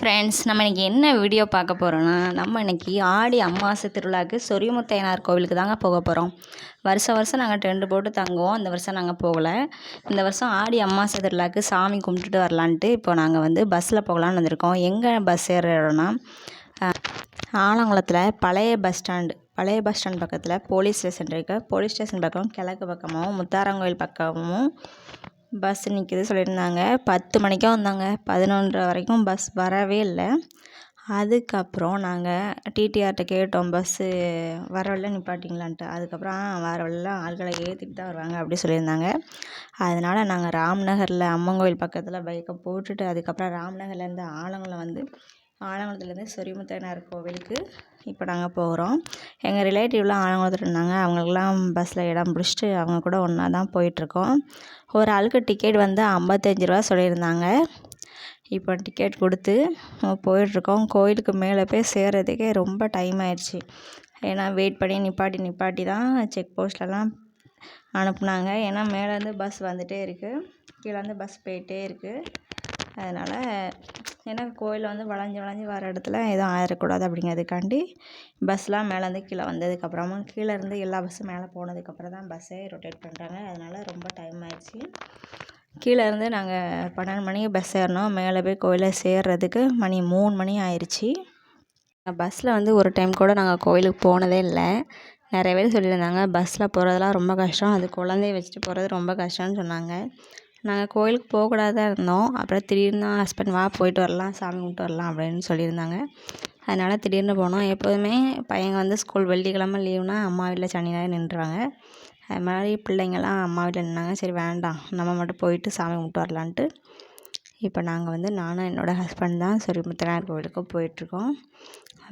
Friends நம்ம இன்றைக்கி என்ன வீடியோ பார்க்க போகிறோன்னா நம்ம இன்றைக்கி ஆடி அமாவாசை திருவிழாவுக்கு சொரியமுத்தையனார் கோவிலுக்கு தாங்க போக போகிறோம் வருஷம் வருஷம் நாங்கள் டெண்டு போட்டு தங்குவோம். இந்த வருஷம் நாங்கள் போகலை. இந்த வருஷம் ஆடி அமாவாசை திருவிழாவுக்கு சாமி கும்பிட்டுட்டு வரலான்ட்டு இப்போ நாங்கள் வந்து பஸ்ஸில் போகலான்னு வந்திருக்கோம். எங்கே பஸ் ஏறுற இடம்னா ஆலங்குளத்தில் பழைய பஸ் ஸ்டாண்டு பழைய பஸ் ஸ்டாண்ட் பக்கத்தில் போலீஸ் ஸ்டேஷன் இருக்குது போலீஸ் ஸ்டேஷன் பக்கம் கிழக்கு பக்கமும் முத்தாரங்கோயில் பக்கமும் பஸ் நிற்கிது சொல்லியிருந்தாங்க. பத்து மணிக்கா வந்தாங்க. பதினொன்றரை வரைக்கும் பஸ் வரவே இல்லை. அதுக்கப்புறம் நாங்கள் டிடிஆர்கிட்ட கேட்டோம். பஸ்ஸு வர வழியில் நிப்பாட்டிங்களான்ட்டு. அதுக்கப்புறம் வர வழில ஆட்களை ஏற்றிட்டு தான் வருவாங்க அப்படி சொல்லியிருந்தாங்க. அதனால் நாங்கள் ராம்நகரில் அம்மன் கோயில் பக்கத்தில் பைக்கை போட்டுட்டு அதுக்கப்புறம் ராம்நகர்லேருந்து ஆலங்குளம் வந்து ஆலங்குளத்துலேருந்து சொரிமுத்தனார் கோவிலுக்கு இப்போ நாங்கள் போகிறோம். எங்கள் ரிலேட்டிவ்லாம் ஆலங்குளத்தில் இருந்தாங்க. அவங்களுக்குலாம் பஸ்ஸில் இடம் பிடிச்சிட்டு அவங்க கூட ஒன்றா தான் போயிட்டுருக்கோம். ஒரு ஆளுக்கு டிக்கெட் வந்து ஐம்பத்தஞ்சு ரூபா சொல்லியிருந்தாங்க. இப்போ டிக்கெட் கொடுத்து போயிட்டுருக்கோம். கோயிலுக்கு மேலே போய் சேர்றதுக்கே ரொம்ப டைம் ஆயிடுச்சு. ஏன்னா வெயிட் பண்ணி நிப்பாட்டி நிப்பாட்டி தான் செக் போஸ்ட்லலாம் அனுப்புனாங்க. ஏன்னா மேலேருந்து பஸ் வந்துகிட்டே இருக்குது கீழேருந்து பஸ் போயிட்டே இருக்குது அதனால் ஏன்னா கோயிலில் வந்து வளைஞ்சி வளைஞ்சி வர இடத்துல எதுவும் ஆயிடக்கூடாது அப்படிங்கிறதுக்காண்டி பஸ்லாம் மேலேருந்து கீழே வந்ததுக்கப்புறமா கீழே இருந்து எல்லா பஸ்ஸும் மேலே போனதுக்கப்புறம் தான் பஸ்ஸே ரொட்டேட் பண்ணுறாங்க அதனால் ரொம்ப டைம் ஆயிடுச்சு. கீழே இருந்து நாங்கள் பன்னெண்டு மணிக்கு பஸ் ஏறினோம் மேலே போய் கோயிலை சேர்றதுக்கு மணி மூணு மணி ஆயிடுச்சு பஸ்ஸில் வந்து ஒரு டைம் கூட நாங்கள் கோயிலுக்கு போனதே இல்லை. நிறைய பேர் சொல்லியிருந்தாங்க பஸ்ஸில் போகிறதெல்லாம் ரொம்ப கஷ்டம். அது குழந்தைய வச்சுட்டு போகிறது ரொம்ப கஷ்டம்னு சொன்னாங்க. நாங்கள் கோயிலுக்கு போகக்கூடாது தான் இருந்தோம். அப்புறம் திடீர்னு தான் ஹஸ்பண்ட் வா போயிட்டு வரலாம் சாமி கும்பிட்டு வரலாம் அப்படின்னு சொல்லியிருந்தாங்க. அதனால் திடீர்னு போனோம். எப்போதுமே பையங்க வந்து ஸ்கூல் வெள்ளிக்கிழமை லீவுனா அம்மா வீட்டில் சனி ஞாயிறு நின்றுவாங்க அது மாதிரி பிள்ளைங்கள்லாம் அம்மா வீட்டில் நின்னாங்க. சரி வேண்டாம். நம்ம மட்டும் போயிட்டு சாமி கும்பிட்டு வரலான்ட்டு. இப்போ நாங்கள் வந்து நானும் என்னோடய ஹஸ்பண்ட் தான் சரி முத்தனார் கோவிலுக்கு போயிட்டுருக்கோம்.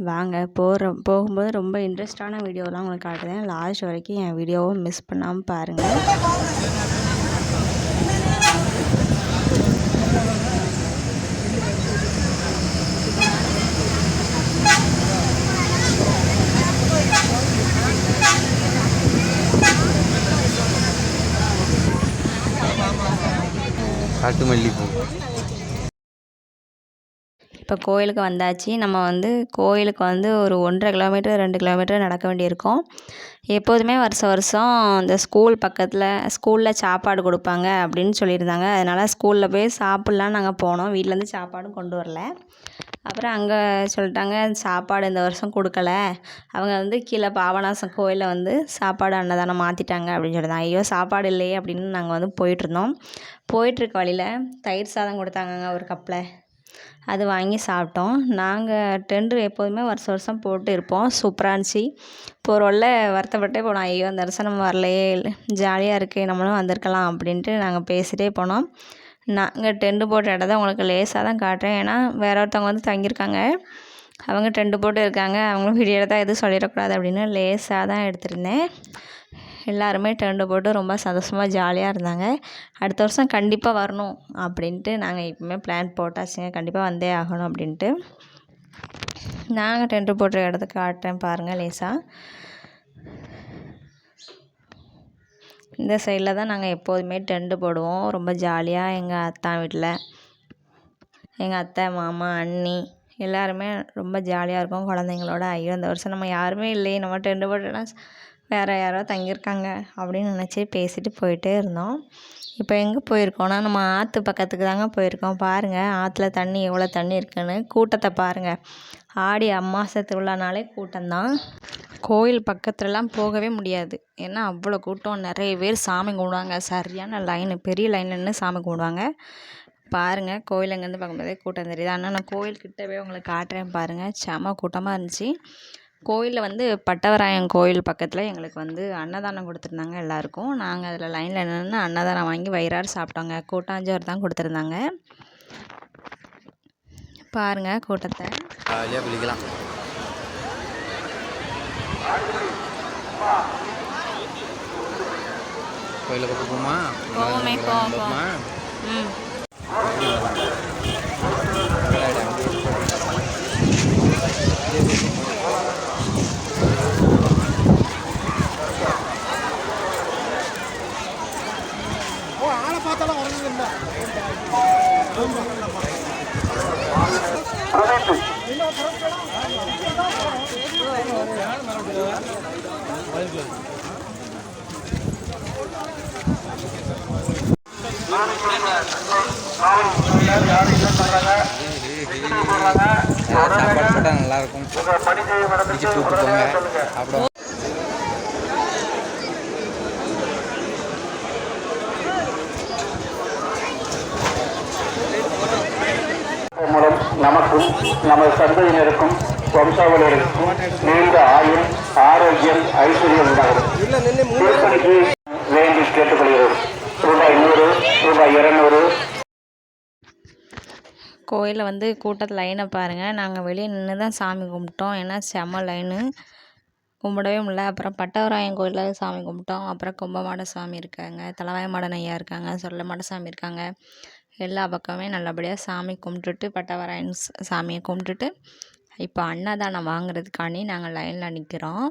வாங்க போகிற போகும்போது ரொம்ப இன்ட்ரெஸ்டான வீடியோலாம் உங்களுக்கு காட்டுறேன். லாஸ்ட் வரைக்கும் என் வீடியோவை மிஸ் பண்ணாமல் பாருங்கள் காட்டு மல்லிகைப்பூ இப்போ கோயிலுக்கு வந்தாச்சு. நம்ம வந்து கோயிலுக்கு வந்து ஒரு ஒன்றரை கிலோமீட்டர் ரெண்டு கிலோமீட்டர் நடக்க வேண்டியிருக்கும். எப்போதுமே வருஷம் வருஷம் இந்த ஸ்கூல் பக்கத்தில் ஸ்கூலில் சாப்பாடு கொடுப்பாங்க அப்படின்னு சொல்லியிருந்தாங்க. அதனால் ஸ்கூலில் போய் சாப்பிட்லாம் நாங்கள் போனோம். வீட்டிலேருந்து சாப்பாடும் கொண்டு வரல. அப்புறம் அங்கே சொல்லிட்டாங்க சாப்பாடு இந்த வருஷம் கொடுக்கல. அவங்க வந்து கீழே பாபநாசம் கோயிலில் வந்து சாப்பாடு அன்னதானம் மாற்றிட்டாங்க அப்படின்னு சொல்லியிருந்தாங்க ஐயோ சாப்பாடு இல்லையே அப்படின்னு நாங்கள் வந்து போயிட்டுருந்தோம். போயிட்டுருக்க வழியில் தயிர் சாதம் கொடுத்தாங்கங்க ஒரு கப்பில். அது வாங்கி சாப்பிட்டோம். நாங்கள் டெண்டர் எப்போதுமே வருஷம் வருஷம் போட்டு இருப்போம். சூப்பராக இருந்துச்சு. போகிற வழில வருத்தப்பட்டே போனோம். ஐயோ அந்த தரிசனம் வரலையே. ஜாலியாக இருக்கே நம்மளும் வந்திருக்கலாம் அப்படின்ட்டு நாங்கள் பேசிகிட்டே போனோம். நாங்கள் டெண்டு போட்ட இடத்த உங்களுக்கு லேசாக தான் காட்டுறேன். ஏன்னா வேற ஒருத்தவங்க வந்து தங்கியிருக்காங்க. அவங்க டெண்டு போட்டு இருக்காங்க. அவங்களும் வீடியோ தான் எதுவும் சொல்லிடக்கூடாது அப்படின்னு லேசாக தான் எடுத்திருந்தேன். எல்லாருமே டெண்டு போட்டு ரொம்ப சந்தோஷமாக ஜாலியாக இருந்தாங்க. அடுத்த வருஷம் கண்டிப்பாக வரணும் அப்படின்ட்டு நாங்கள் இப்போவுமே பிளான் போட்டாச்சுங்க. கண்டிப்பாக வந்தே ஆகணும் அப்படின்ட்டு. நாங்கள் டெண்டு போட்ட இடத்த காட்டுறேன் பாருங்கள் லேசாக இந்த சைடில் தான் நாங்கள் எப்போதுமே டெண்டு போடுவோம். ரொம்ப ஜாலியாக எங்கள் அத்தா வீட்டில் எங்கள் அத்தை மாமா அண்ணி எல்லாருமே ரொம்ப ஜாலியாக இருக்கும். குழந்தைங்களோட ஐயோ இந்த வருஷம் நம்ம யாருமே இல்லையே. நம்ம டெண்டு போட்டோன்னா வேறு யாரோ தங்கியிருக்காங்க அப்படின்னு நினச்சி பேசிட்டு போயிட்டே இருந்தோம். இப்போ எங்கே போயிருக்கோம்னா நம்ம ஆற்று பக்கத்துக்கு தாங்க போயிருக்கோம். பாருங்கள் ஆற்றுல தண்ணி எவ்வளோ தண்ணி இருக்குன்னு. கூட்டத்தை பாருங்கள் ஆடி அமாவாசை திருவிழானாலே கூட்டம்தான். கோயில் பக்கத்துலலாம் போகவே முடியாது. ஏன்னா அவ்வளோ கூட்டம். நிறைய பேர் சாமி கும்பிடுவாங்க. சரியான லைனு பெரிய லைன் நின்று சாமி கும்பிடுவாங்க. பாருங்கள் கோயில் அங்கேருந்து பார்க்கும்போதே கூட்டம் தெரியுது. ஆனால் நான் கோயில் கிட்டவே உங்களுக்கு காட்டுறேன் பாருங்கள் செம கூட்டமாக இருந்துச்சு. கோயிலில் வந்து பட்டவராயன் கோயில் பக்கத்தில் எங்களுக்கு வந்து அன்னதானம் கொடுத்துருந்தாங்க எல்லாருக்கும். நாங்கள் அதில் லைனில் நின்று அன்னதானம் வாங்கி வயிறாறு சாப்பிட்டோங்க. கூட்டாஞ்சோறு தான் கொடுத்துருந்தாங்க. பாருங்கள் கூட்டத்தை. ஜாலியாக குளிக்கலாம் கோயிலுக்கு போகுமா? போவோமே, போவோம், போவோம். ம். ஏதாவது சாப்பாடு போட்டால் நல்லாயிருக்கும் பிடிச்சி போங்க சாப்பிடுவோம் நமக்கும் நமது சந்ததியினருக்கும் வம்சாவளியருக்கும் நீண்ட ஆயுள் ஆரோக்கியம் ஐஸ்வர்யம் உண்டாகும் திருப்பணிக்கு வேண்டி கேட்டுக்கொள்கிறோம். ரூபாய் நூறு ரூபாய் இருநூறு. கோயிலில் வந்து கூட்டத்தில் லைனை பாருங்கள் நாங்கள் வெளியே நின்று தான் சாமி கும்பிட்டோம். ஏன்னா செம்ம லைனு கும்பிடவே முடியல. அப்புறம் பட்டவராயன் கோயிலில் சாமி கும்பிட்டோம். அப்புறம் கும்பமாட சாமி இருக்காங்க. தலவாயமாடன் ஐயா இருக்காங்க. சொல்லமாட சாமி இருக்காங்க. எல்லா பக்கமே நல்லபடியாக சாமி கும்பிட்டுட்டு பட்டவராயன் சாமியை கும்பிட்டுட்டு இப்போ அன்னதானம் வாங்குறதுக்காண்டி நாங்கள் லைனில் நிற்கிறோம்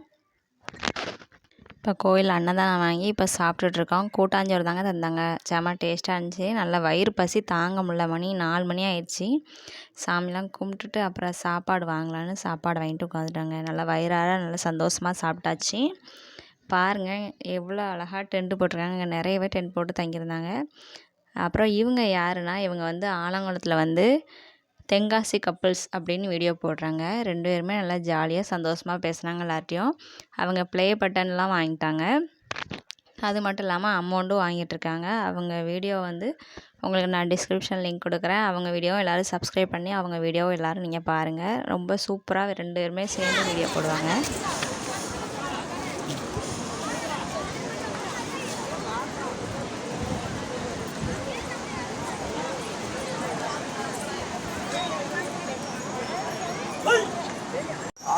இப்போ கோயில் அன்னதானம் வாங்கி இப்போ சாப்பிட்டுட்ருக்கோம். கூட்டாஞ்சோறு தாங்க தந்தாங்க. செம டேஸ்ட்டாக இருந்துச்சு. நல்லா வயிறு பசி தாங்க முடியல மணி நாலு மணி ஆயிடுச்சு. சாமிலாம் கும்பிட்டுட்டு அப்புறம் சாப்பாடு வாங்கலான்னு சாப்பாடு வாங்கிட்டு உட்காந்துட்டாங்க. நல்லா வயிறார நல்லா சந்தோஷமாக சாப்பிட்டாச்சு. பாருங்கள் எவ்வளோ அழகாக டென்ட்டு போட்டிருக்காங்க. இங்கே நிறையவே டென்ட் போட்டு தங்கியிருந்தாங்க. அப்புறம் இவங்க யாருன்னா இவங்க வந்து ஆலங்குளத்தில் வந்து தென்காசி கப்புள்ஸ் அப்படின்னு வீடியோ போடுறாங்க. ரெண்டு பேருமே நல்லா ஜாலியாக சந்தோஷமாக பேசுனாங்க எல்லார்ட்டையும். அவங்க ப்ளே பட்டன்லாம் வாங்கிட்டாங்க. அது மட்டும் இல்லாமல் அமௌண்ட்டும் வாங்கிட்டுருக்காங்க அவங்க வீடியோ வந்து உங்களுக்கு நான் டிஸ்கிரிப்ஷன் லிங்க் கொடுக்குறேன். அவங்க வீடியோவும் எல்லோரும் சப்ஸ்கிரைப் பண்ணி அவங்க வீடியோவும் எல்லோரும் நீங்கள் பாருங்கள் ரொம்ப சூப்பராக ரெண்டு பேருமே சேர்ந்து வீடியோ போடுவாங்க.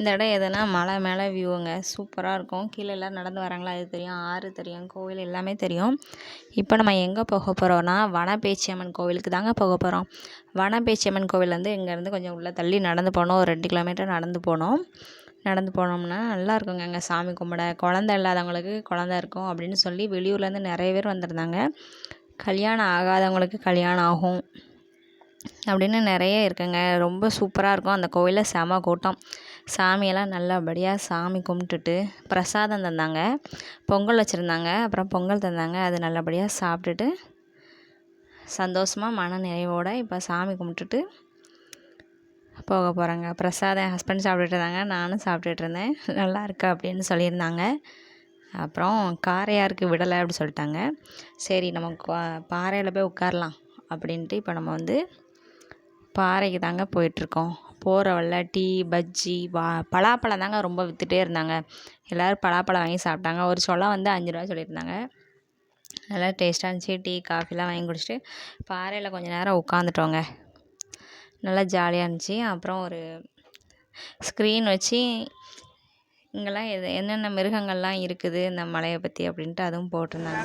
இந்த இடம் எதுனா மலை மேலே வியூங்க. சூப்பராக இருக்கும். கீழே எல்லாம் நடந்து வராங்களா? அது தெரியும். ஆறு தெரியும். கோவில் எல்லாமே தெரியும். இப்போ நம்ம எங்கே போக போகிறோன்னா வனப்பேச்சியம்மன் கோவிலுக்கு தாங்க போக போகிறோம் வனப்பேச்சியம்மன் கோவில் வந்து இங்கேருந்து கொஞ்சம் உள்ளே தள்ளி நடந்து போனோம். ஒரு ரெண்டு கிலோமீட்டர் நடந்து போனோம். நடந்து போனோம்னா நல்லா இருக்குங்க அங்கே சாமி கும்பிட. குழந்த இல்லாதவங்களுக்கு குழந்த இருக்கும் அப்படின்னு சொல்லி வெளியூர்லேருந்து நிறைய பேர் வந்திருந்தாங்க. கல்யாணம் ஆகாதவங்களுக்கு கல்யாணம் ஆகும் அப்படின்னு நிறைய இருக்குங்க. ரொம்ப சூப்பராக இருக்கும். அந்த கோவிலில் செம கூட்டம். சாமியெல்லாம் நல்லபடியாக சாமி கும்பிட்டுட்டு பிரசாதம் தந்தாங்க. பொங்கல் வச்சுருந்தாங்க. அப்புறம் பொங்கல் தந்தாங்க. அது நல்லபடியாக சாப்பிட்டுட்டு சந்தோஷமாக மன நிறைவோடு இப்போ சாமி கும்பிட்டுட்டு போக போகிறாங்க பிரசாதம் என் ஹஸ்பண்ட் சாப்பிட்டுட்டு இருந்தாங்க. நானும் சாப்பிட்டுட்டு இருந்தேன். நல்லா இருக்கு அப்படின்னு சொல்லியிருந்தாங்க. அப்புறம் காரையாருக்கு விடலை அப்படி சொல்லிட்டாங்க. சரி நம்ம பாறையில் போய் உட்காரலாம் அப்படின்ட்டு இப்போ நம்ம வந்து பாறைக்கு தாங்க போயிட்டுருக்கோம் போகிற வழில டீ பஜ்ஜி வா பலாப்பழம் தாங்க ரொம்ப விற்றுட்டே இருந்தாங்க. எல்லோரும் பலாப்பழம் வாங்கி சாப்பிட்டாங்க. ஒரு சொலம் வந்து அஞ்சு ரூபா சொல்லியிருந்தாங்க. நல்லா டேஸ்ட்டாக இருந்துச்சு. டீ காஃபிலாம் வாங்கி குடிச்சிட்டு பாறையில் கொஞ்சம் நேரம் உட்காந்துட்டோங்க நல்லா ஜாலியாக இருந்துச்சு. அப்புறம் ஒரு ஸ்க்ரீன் வச்சு இங்கெல்லாம் எது என்னென்ன மிருகங்கள்லாம் இருக்குது இந்த மலையை பற்றி அப்படின்ட்டு அதுவும் போட்டிருந்தாங்க.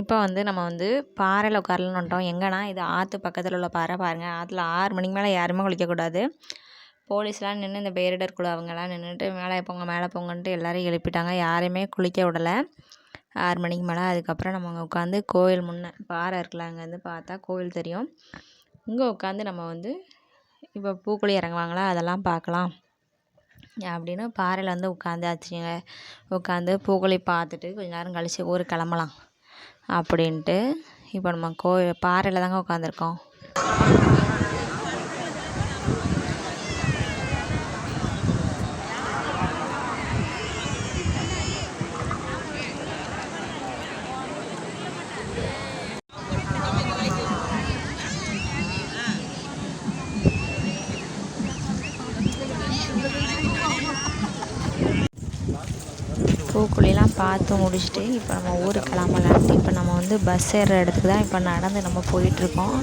இப்போ வந்து நம்ம வந்து பாறையில் உட்காரலன்னுட்டோம் எங்கன்னா இது ஆற்று பக்கத்தில் உள்ள பாறை பாருங்கள் ஆற்றுல ஆறு மணிக்கு மேலே யாருமே குளிக்கக்கூடாது போலீஸ்லாம் நின்று இந்த பேரிடர் குழு அவங்கெல்லாம் நின்றுட்டு மேலே போங்க மேலே போங்கன்ட்டு எல்லோரையும் எழுப்பிட்டாங்க. யாரையுமே குளிக்க விடலை. ஆறு மணிக்கு மேலே. அதுக்கப்புறம் நம்ம அங்கே உட்காந்து கோயில் முன்னே பாறை இருக்குல்ல அங்கேருந்து பார்த்தா கோயில் தெரியும். இங்கே உட்காந்து நம்ம வந்து இப்போ பூக்குழி இறங்குவாங்களா? அதெல்லாம் பார்க்கலாம். அப்படின்னு பாறையில் வந்து உட்காந்தாச்சுங்க உட்காந்து பூக்குழி பார்த்துட்டு கொஞ்ச நேரம் கழித்து ஊர் கிளம்பலாம். அப்படின்ட்டு இப்போ நம்ம கோ பாறையில் தாங்க உட்காந்துருக்கோம். பூக்குழிலாம் பார்த்து முடிச்சுட்டு இப்போ நம்ம ஊருக்கு கிளம்பலான்ட்டு இப்போ நம்ம வந்து பஸ் ஏறுற இடத்துக்கு தான் இப்போ நடந்து நம்ம போயிட்டுருக்கோம்.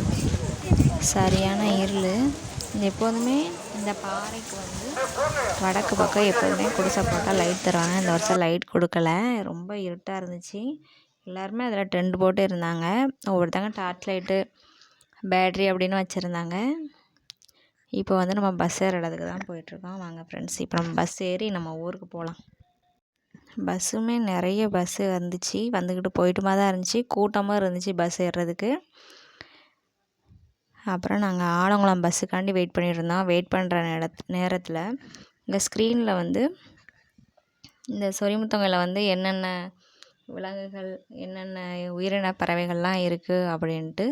சரியான இருள். எப்போதுமே இந்த பாறைக்கு வந்து வடக்கு பக்கம் எப்போதுமே குடிசை போட்டால் லைட் தருவாங்க. இந்த வருஷம் லைட் கொடுக்கல. ரொம்ப இருட்டாக இருந்துச்சு. எல்லாருமே அதில் டென்ட் போட்டு இருந்தாங்க. ஒவ்வொருத்தங்க டார்ச் லைட்டு பேட்ரி அப்படின்னு வச்சுருந்தாங்க. இப்போ வந்து நம்ம பஸ் ஏற இடத்துக்கு தான் போயிட்டுருக்கோம். வாங்க ஃப்ரெண்ட்ஸ் இப்போ நம்ம பஸ் ஏறி நம்ம ஊருக்கு போகலாம். பஸ்ஸுமே நிறைய பஸ்ஸு வந்துச்சு. வந்துக்கிட்டு போயிட்டுமா தான் இருந்துச்சு. கூட்டமாக இருந்துச்சு பஸ் ஏறுறதுக்கு. அப்புறம் நாங்கள் ஆலங்குளம் பஸ்ஸுக்காண்டி வெயிட் பண்ணிட்டு இருந்தோம் வெயிட் பண்ணுற நேரத் நேரத்தில் இந்த ஸ்க்ரீனில் வந்து இந்த சொரிமுத்தங்கையில் வந்து என்னென்ன விலங்குகள் என்னென்ன உயிரின பறவைகள்லாம் இருக்குது அப்படின்ட்டு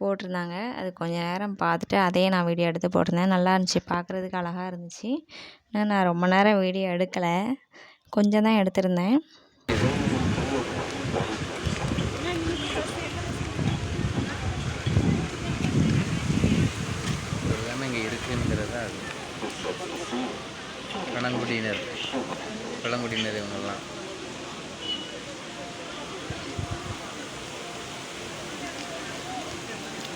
போட்டிருந்தாங்க. அது கொஞ்சம் நேரம் பார்த்துட்டு அதையே நான் வீடியோ எடுத்து போட்டிருந்தேன். நல்லா இருந்துச்சு. பார்க்குறதுக்கு அழகாக இருந்துச்சு. ஆனால் நான் ரொம்ப நேரம் வீடியோ எடுக்கலை. கொஞ்சம் தான் எடுத்திருந்தேன். பழங்குடியினர். பழங்குடியினர் இவங்கெல்லாம்.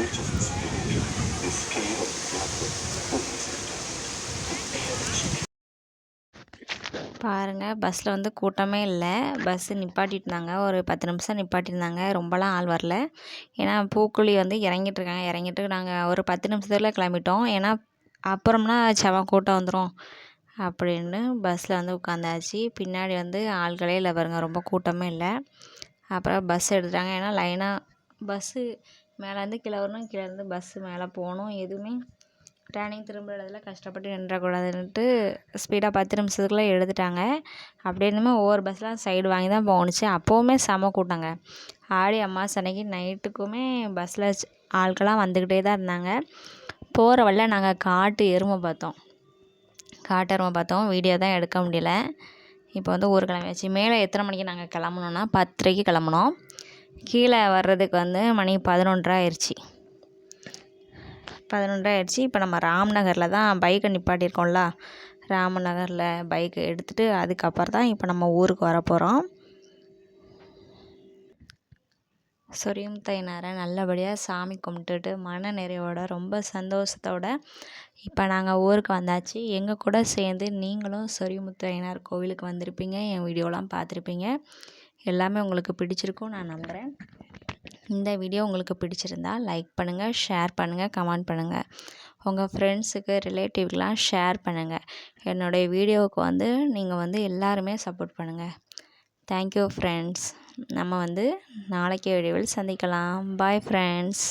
இந்த பா இது பட்டர்ஃப்ளை தானே பாருங்கள் பஸ்ஸில் வந்து கூட்டமே இல்லை. பஸ்ஸு நிப்பாட்டியிருந்தாங்க ஒரு பத்து நிமிஷம் நிப்பாட்டியிருந்தாங்க ரொம்பலாம் ஆள் வரல. ஏன்னா பூக்குழி வந்து இறங்கிட்டு இருக்காங்க இறங்கிட்டு நாங்கள் ஒரு பத்து நிமிஷத்தில் கிளம்பிட்டோம். ஏன்னா அப்புறம்னா செவ கூட்டம் வந்துடும் அப்படின்னு பஸ்ஸில் வந்து உட்காந்தாச்சு. பின்னாடி வந்து ஆள்களே இல்லை பாருங்கள் ரொம்ப கூட்டமே இல்லை. அப்புறம் பஸ் எடுத்துட்டாங்க. ஏன்னா லைனாக பஸ்ஸு மேலேருந்து கீழே வரணும். கீழேருந்து பஸ்ஸு மேலே போகணும். எதுவுமே டேர்னிங் திரும்புற இடத்துல கஷ்டப்பட்டு நின்றக்கூடாதுன்ட்டு ஸ்பீடாக பத்து நிமிஷத்துக்குள்ளே எடுத்துட்டாங்க. அப்படியே இன்னுமே ஒவ்வொரு பஸ்லாம் சைடு வாங்கி தான் போணுச்சு. அப்போவுமே செம கூட்டங்க. ஆடி அமாவாசை அன்னைக்கு நைட்டுக்குமே பஸ்ஸில் ஆட்கள்லாம் வந்துக்கிட்டே தான் இருந்தாங்க. போகிற வழியில் நாங்கள் காட்டு எருமை பார்த்தோம். காட்டு எருமை பார்த்தோம். வீடியோ தான் எடுக்க முடியல. இப்போ வந்து ஊர் கிளம்பியாச்சு மேலே எத்தனை மணிக்கு நாங்கள் கிளம்புனோன்னா பத்தரைக்கு கிளம்புனோம். கீழே வர்றதுக்கு வந்து மணி பதினொன்றரை ஆயிடுச்சு பதினொன்றரை ஆயிடுச்சு இப்போ நம்ம ராம்நகரில் தான் பைக்கை நிப்பாட்டியிருக்கோம்ல. ராமநகரில் பைக்கை எடுத்துகிட்டு அதுக்கப்புறம் தான் இப்போ நம்ம ஊருக்கு வர போகிறோம் சொரியும் தைனாரை நல்லபடியாக சாமி கும்பிட்டுட்டு மன நிறைவோட ரொம்ப சந்தோஷத்தோட இப்போ நாங்கள் ஊருக்கு வந்தாச்சு. எங்கள் கூட சேர்ந்து நீங்களும் சொரிமுத்தையனார் கோவிலுக்கு வந்திருப்பீங்க. என் வீடியோலாம் பார்த்துருப்பீங்க. எல்லாமே உங்களுக்கு பிடிச்சிருக்கும் நான் நம்புகிறேன் இந்த வீடியோ உங்களுக்கு பிடிச்சிருந்தா லைக் பண்ணுங்கள் ஷேர் பண்ணுங்கள் கமெண்ட் பண்ணுங்கள் உங்கள் ஃப்ரெண்ட்ஸுக்கு ரிலேட்டிவ்க்கெலாம் ஷேர் பண்ணுங்கள் என்னுடைய வீடியோவுக்கு வந்து நீங்கள் வந்து எல்லாருமே சப்போர்ட் பண்ணுங்கள் தேங்க்யூ ஃப்ரெண்ட்ஸ் நம்ம வந்து நாளைக்கு வீடியோவில் சந்திக்கலாம். Bye friends